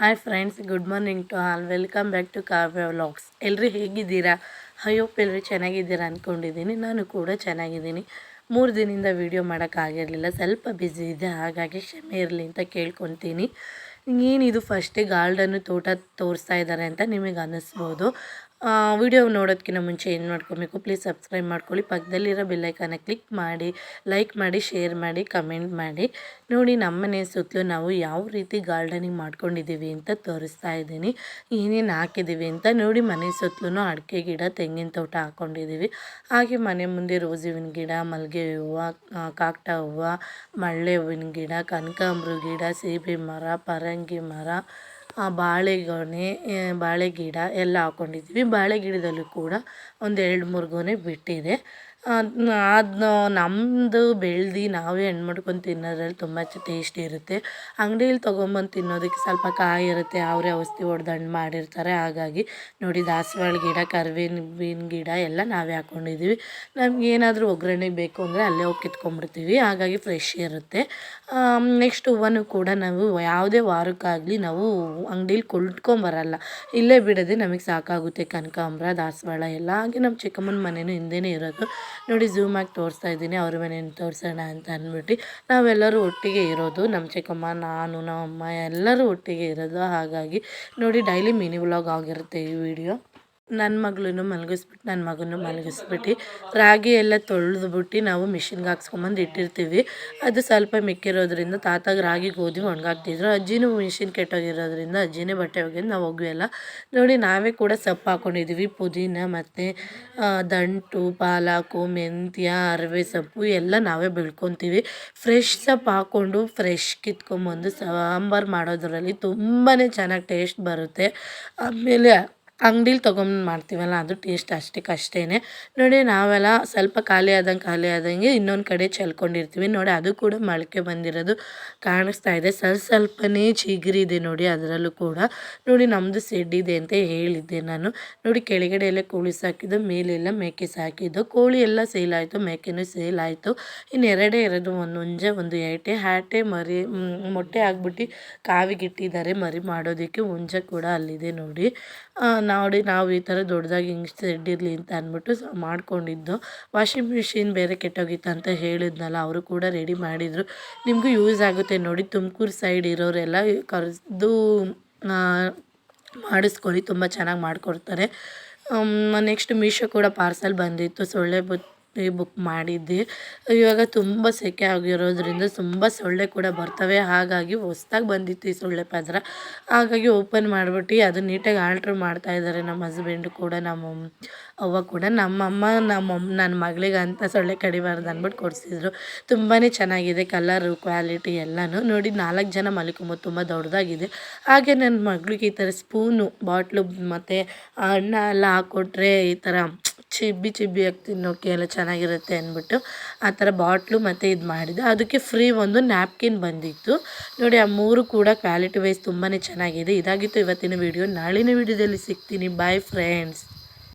Hi friends good morning to all welcome back to Kavya vlogs ಎಲ್ಲರೂ ಹೇಗಿದ್ದೀರಾ? ಅಯ್ಯೋಪ್ ಎಲ್ಲರೂ ಚೆನ್ನಾಗಿದ್ದೀರಾ ಅಂದ್ಕೊಂಡಿದ್ದೀನಿ ನಾನು ಕೂಡ ಚೆನ್ನಾಗಿದ್ದೀನಿ. ಮೂರು ದಿನದಿಂದ ವೀಡಿಯೋ ಮಾಡೋಕ್ಕಾಗಿರಲಿಲ್ಲ ಸ್ವಲ್ಪ ಬ್ಯುಸಿ ಇದೆ. ಹಾಗಾಗಿ ಕ್ಷಮೆ ಇರಲಿ ಅಂತ ಕೇಳ್ಕೊತೀನಿ. ಏನಿದು ಫಸ್ಟೇ ಗಾರ್ಡನ್ನು ತೋಟ ತೋರಿಸ್ತಾ ಇದ್ದಾರೆ ಅಂತ ನಿಮಗೆ ಅನ್ನಿಸ್ಬೋದು. ವಿಡಿಯೋ ನೋಡೋದಕ್ಕಿಂತ ಮುಂಚೆ ಏನು ಮಾಡ್ಕೊಬೇಕು? ಪ್ಲೀಸ್ ಸಬ್ಸ್ಕ್ರೈಬ್ ಮಾಡ್ಕೊಳ್ಳಿ. ಪಕ್ಕದಲ್ಲಿರೋ ಬೆಲ್ಲೈಕನ್ನ ಕ್ಲಿಕ್ ಮಾಡಿ ಲೈಕ್ ಮಾಡಿ ಶೇರ್ ಮಾಡಿ ಕಮೆಂಟ್ ಮಾಡಿ. ನೋಡಿ ನಮ್ಮನೆ ಸುತ್ತಲೂ ನಾವು ಯಾವ ರೀತಿ ಗಾರ್ಡನಿಂಗ್ ಮಾಡ್ಕೊಂಡಿದ್ದೀವಿ ಅಂತ ತೋರಿಸ್ತಾ ಇದ್ದೀನಿ. ಏನೇನು ಹಾಕಿದ್ದೀವಿ ಅಂತ ನೋಡಿ, ಮನೆ ಸುತ್ತಲೂ ಅಡಿಕೆ ಗಿಡ, ತೆಂಗಿನ ತೋಟ ಹಾಕ್ಕೊಂಡಿದ್ದೀವಿ ಹಾಗೆ ಮನೆ ಮುಂದೆ ರೋಸ್ ಹೂವಿನ ಗಿಡ, ಮಲ್ಲಿಗೆ ಹೂವು ಕಾಕ್ಟ ಹೂವು, ಮಳ್ಳೆ ಹೂವಿನ ಗಿಡ, ಕನಕಾಂಬ್ರ ಗಿಡ, ಸೀಬೆ ಮರ, ಪರಂಗಿ ಮರ ಬಾಳೆಗೊನೆ ಬಾಳೆ ಗಿಡ ಎಲ್ಲ ಹಾಕೊಂಡಿದ್ದೀವಿ ಬಾಳೆ ಗಿಡದಲ್ಲೂ ಕೂಡ ಒಂದು ಎರಡು ಮೂರು ಗೊನೆ ಬಿಟ್ಟಿದೆ. ಅದನ್ನ ನಮ್ಮದು ಬೆಳ್ದು ನಾವೇ ಹಣ್ಣು ಮಾಡ್ಕೊಂಡು ತಿನ್ನೋದ್ರಲ್ಲಿ ತುಂಬ ಟೇಸ್ಟ್ ಇರುತ್ತೆ. ಅಂಗಡಿಯಲ್ಲಿ ತೊಗೊಂಬಂದು ತಿನ್ನೋದಕ್ಕೆ ಸ್ವಲ್ಪ ಕಾಯಿ ಇರುತ್ತೆ, ಅವರೇ ಔಷಧಿ ಹೊಡ್ದು ಹಣ್ಣು ಮಾಡಿರ್ತಾರೆ. ಹಾಗಾಗಿ ನೋಡಿ ದಾಸವಾಳ ಗಿಡ, ಕರಿಬೇವಿನ ಗಿಡ ಎಲ್ಲ ನಾವೇ ಹಾಕ್ಕೊಂಡಿದ್ದೀವಿ ನಮ್ಗೆ ಏನಾದರೂ ಒಗ್ಗರಣೆ ಬೇಕು ಅಂದರೆ ಅಲ್ಲೇ ಹೋಗಿ ಕಿತ್ಕೊಂಡ್ಬಿಡ್ತೀವಿ. ಹಾಗಾಗಿ ಫ್ರೆಶ್ ಇರುತ್ತೆ. ನೆಕ್ಸ್ಟ್ ಹೂವನ್ನು ಕೂಡ ನಾವು ಯಾವುದೇ ವಾರಕ್ಕಾಗಲಿ ನಾವು ಅಂಗಡೀಲಿ ಕೊಂಡ್ಕೊಂಬರಲ್ಲ. ಇಲ್ಲೇ ಬಿಡದೆ ನಮಗೆ ಸಾಕಾಗುತ್ತೆ ಕನಕಾಂಬ್ರ, ದಾಸವಾಳ ಎಲ್ಲ. ಹಾಗೆ ನಮ್ಮ ಚಿಕ್ಕಮ್ಮನ ಮನೆಯೂ ಹಿಂದೆಯೇ ಇರೋದು. ನೋಡಿ ಝೂಮ್ ಆಗಿ ತೋರಿಸ್ತಾ ಇದ್ದೀನಿ, ಅವ್ರ ಮನೇನ ತೋರಿಸೋಣ ಅಂತ ಅಂದ್ಬಿಟ್ಟು. ನಾವೆಲ್ಲರೂ ಒಟ್ಟಿಗೆ ಇರೋದು ನಮ್ಮ ಚಿಕ್ಕಮ್ಮ, ನಾನು, ನಮ್ಮಮ್ಮ ಎಲ್ಲರೂ ಒಟ್ಟಿಗೆ ಇರೋದು. ಹಾಗಾಗಿ ನೋಡಿ ಡೈಲಿ ಮಿನಿ ವ್ಲಾಗ್ ಆಗಿರುತ್ತೆ ಈ ವಿಡಿಯೋ ನನ್ನ ಮಗಳೂ ಮಲಗಿಸ್ಬಿಟ್ಟು ನನ್ನ ಮಗನೂ ಮಲಗಿಸ್ಬಿಟ್ಟು, ರಾಗಿ ಎಲ್ಲ ತೊಳೆದ್ಬಿಟ್ಟು ನಾವು ಮಿಷಿನ್ಗೆ ಹಾಕ್ಸ್ಕೊಂಬಂದು ಇಟ್ಟಿರ್ತೀವಿ. ಅದು ಸ್ವಲ್ಪ ಮಿಕ್ಕಿರೋದ್ರಿಂದ ತಾತಾಗ ರಾಗಿ ಗೋಧಿ ಒಣಗಾಕ್ತಿದ್ರು. ಅಜ್ಜಿನೂ ಮಿಷಿನ್ ಕೆಟ್ಟೋಗಿರೋದ್ರಿಂದ ಅಜ್ಜಿನೇ ಬಟ್ಟೆ ಒಗೆದು ನಾವು ಒಗೆಯಲ್ಲ ನೋಡಿ, ನಾವೇ ಕೂಡ ಸೊಪ್ಪು ಹಾಕ್ಕೊಂಡಿದ್ದೀವಿ ಪುದೀನ ಮತ್ತು ದಂಟು, ಪಾಲಾಕು, ಮೆಂತ್ಯ, ಅರವೆ ಸೊಪ್ಪು ಎಲ್ಲ ನಾವೇ ಬೆಳ್ಕೊತೀವಿ. ಫ್ರೆಶ್ ಸೊಪ್ಪು ಹಾಕ್ಕೊಂಡು ಫ್ರೆಶ್ ಕಿತ್ಕೊಂಬಂದು ಸಾಂಬಾರು ಮಾಡೋದ್ರಲ್ಲಿ ತುಂಬಾ ಚೆನ್ನಾಗಿ ಟೇಸ್ಟ್ ಬರುತ್ತೆ. ಆಮೇಲೆ ಅಂಗ್ಡೀಲಿ ತೊಗೊಂಡು ಮಾಡ್ತೀವಲ್ಲ, ಅದು ಟೇಸ್ಟ್ ಅಷ್ಟಕ್ಕೆ ಅಷ್ಟೇ ನೋಡಿ, ನಾವೆಲ್ಲ ಸ್ವಲ್ಪ ಖಾಲಿ ಆದಂಗೆ ಖಾಲಿ ಆದಂಗೆ ಇನ್ನೊಂದು ಕಡೆ ಚೆಲ್ಕೊಂಡಿರ್ತೀವಿ. ನೋಡಿ, ಅದು ಕೂಡ ಮೊಳಕೆ ಬಂದಿರೋದು ಕಾಣಿಸ್ತಾ ಇದೆ. ಸ್ವಲ್ಪ ಸ್ವಲ್ಪನೇ ಚಿಗುರಿದೆ ನೋಡಿ, ಅದರಲ್ಲೂ ಕೂಡ. ನೋಡಿ ನಮ್ಮದು ಇದೆ ಅಂತ ಹೇಳಿದ್ದೆ ನಾನು. ನೋಡಿ, ಕೆಳಗಡೆ ಎಲ್ಲ ಕೋಳಿ ಸಾಕಿದ್ದು ಮೇಲೆಲ್ಲ ಮೇಕೆ ಸಾಕಿದ್ದು. ಕೋಳಿ ಎಲ್ಲ ಸೇಲ್ ಆಯಿತು, ಮೇಕೆನೂ ಸೇಲ್ ಆಯಿತು. ಇನ್ನು ಎರಡೇ ಇರೋದು ಒಂದು, ಮುಂಜೆ, ಒಂದು ಏಟೆ ಹ್ಯಾಟೆ ಮರಿ ಮೊಟ್ಟೆ ಹಾಕ್ಬಿಟ್ಟು ಕಾವಿಗಿಟ್ಟಿದ್ದಾರೆ ಮರಿ ಮಾಡೋದಕ್ಕೆ ಹುಂಜ ಕೂಡ ಅಲ್ಲಿದೆ ನೋಡಿ. ನೋಡಿ ನಾವು ಈ ಥರ ದೊಡ್ಡದಾಗಿ ಹಿಂಗೆ ಸೆಡ್ ಇರಲಿ ಅಂತ ಅಂದ್ಬಿಟ್ಟು ಮಾಡ್ಕೊಂಡಿದ್ದು. ವಾಷಿಂಗ್ ಮಿಷಿನ್ ಬೇರೆ ಕೆಟ್ಟೋಗಿತ್ತು ಅಂತ ಹೇಳಿದ್ನಲ್ಲ, ಅವರು ಕೂಡ ರೆಡಿ ಮಾಡಿದರು. ನಿಮಗೂ ಯೂಸ್ ಆಗುತ್ತೆ ನೋಡಿ, ತುಮಕೂರು ಸೈಡ್ ಇರೋರೆಲ್ಲ ಕರೆದು ಮಾಡಿಸ್ಕೊಳ್ಳಿ, ತುಂಬ ಚೆನ್ನಾಗಿ ಮಾಡಿಕೊಡ್ತಾರೆ. ನೆಕ್ಸ್ಟ್ ಮೀಶೋ ಕೂಡ ಪಾರ್ಸಲ್ ಬಂದಿತ್ತು, ಸೊಳ್ಳೆ ಬುತ್ತಿ ಬುಕ್ ಮಾಡಿದ್ದೆ. ಇವಾಗ ತುಂಬ ಸೆಕೆ ಆಗಿರೋದ್ರಿಂದ ತುಂಬ ಸೊಳ್ಳೆ ಕೂಡ ಬರ್ತವೆ. ಹಾಗಾಗಿ ಹೊಸ್ದಾಗಿ ಬಂದಿತ್ತು ಈ ಸೊಳ್ಳೆ ಪದರ ಹಾಗಾಗಿ ಓಪನ್ ಮಾಡಿಬಿಟ್ಟು ಅದು ನೀಟಾಗಿ ಆಲ್ಟ್ರ್ ಮಾಡ್ತಾಯಿದ್ದಾರೆ ನಮ್ಮ ಹಸ್ಬೆಂಡ್ ಕೂಡ, ನಮ್ಮ ಅವ್ವ ಕೂಡ. ನಮ್ಮಮ್ಮ ನಮ್ಮಮ್ಮ ನನ್ನ ಮಗಳಿಗೆ ಅಂತ ಸೊಳ್ಳೆ ಕಡಿಬಾರ್ದು ಅಂದ್ಬಿಟ್ಟು ಕೊಡಿಸಿದ್ರು. ತುಂಬಾ ಚೆನ್ನಾಗಿದೆ ಕಲರು ಕ್ವಾಲಿಟಿ ಎಲ್ಲನೂ. ನೋಡಿ ನಾಲ್ಕು ಜನ ಮಲಿಕೊಂಬೋದು ತುಂಬ ದೊಡ್ಡದಾಗಿದೆ ಹಾಗೆ ನನ್ನ ಮಗಳಿಗೆ ಈ ಥರ ಸ್ಪೂನು ಬಾಟ್ಲು ಮತ್ತು ಅನ್ನ ಎಲ್ಲ ಹಾಕ್ಕೊಟ್ರೆ ಈ ಥರ ಚಿಬ್ಬಿ ಚಿಬ್ಬಿಯಾಗಿ ತಿನ್ನೋಕ್ಕೆ ಎಲ್ಲ ಚೆನ್ನಾಗಿರುತ್ತೆ ಅಂದ್ಬಿಟ್ಟು ಆ ಥರ ಬಾಟ್ಲು ಮತ್ತು ಇದು ಮಾಡಿದೆ ಅದಕ್ಕೆ ಫ್ರೀ ಒಂದು ನ್ಯಾಪ್ಕಿನ್ ಬಂದಿತ್ತು. ನೋಡಿ, ಆ ಮೂರು ಕೂಡ ಕ್ವಾಲಿಟಿ ವೈಸ್ ತುಂಬಾ ಚೆನ್ನಾಗಿದೆ. ಇದಾಗಿತ್ತು ಇವತ್ತಿನ ವೀಡಿಯೋ ನಾಳಿನ ವೀಡಿಯೋದಲ್ಲಿ ಸಿಗ್ತೀನಿ. Bye friends